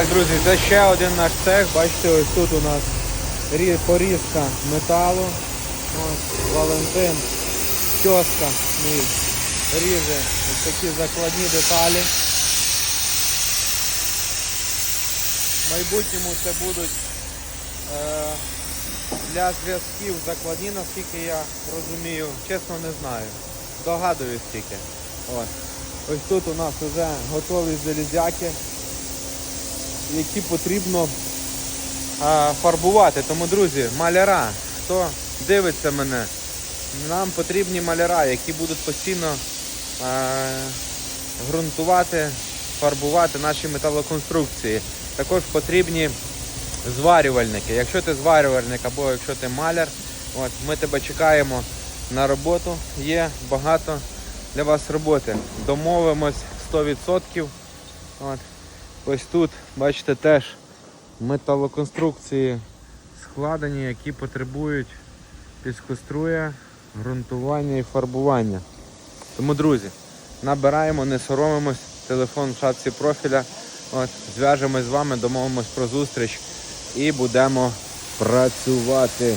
Так, друзі, це ще один наш цех. Бачите, ось тут у нас порізка металу. Ось Валентин, тьоска мій ріже ось такі закладні деталі. В майбутньому це будуть е, для зв'язків закладні, наскільки я розумію. Чесно не знаю. Догадуюсь тільки. Ось. Ось тут у нас вже готові залізяки, які потрібно фарбувати. Тому, друзі, маляра, хто дивиться мене, нам потрібні маляра, які будуть постійно а, ґрунтувати, фарбувати наші металоконструкції. Також потрібні зварювальники. Якщо ти зварювальник або якщо ти маляр, от, ми тебе чекаємо на роботу. Є багато для вас роботи. Домовимось 100%. От. Ось тут, бачите, теж металоконструкції складені, які потребують піскоструя, ґрунтування і фарбування. Тому, друзі, набираємо, не соромимось, телефон в шапці профіля. От, зв'яжемось з вами, домовимось про зустріч і будемо працювати.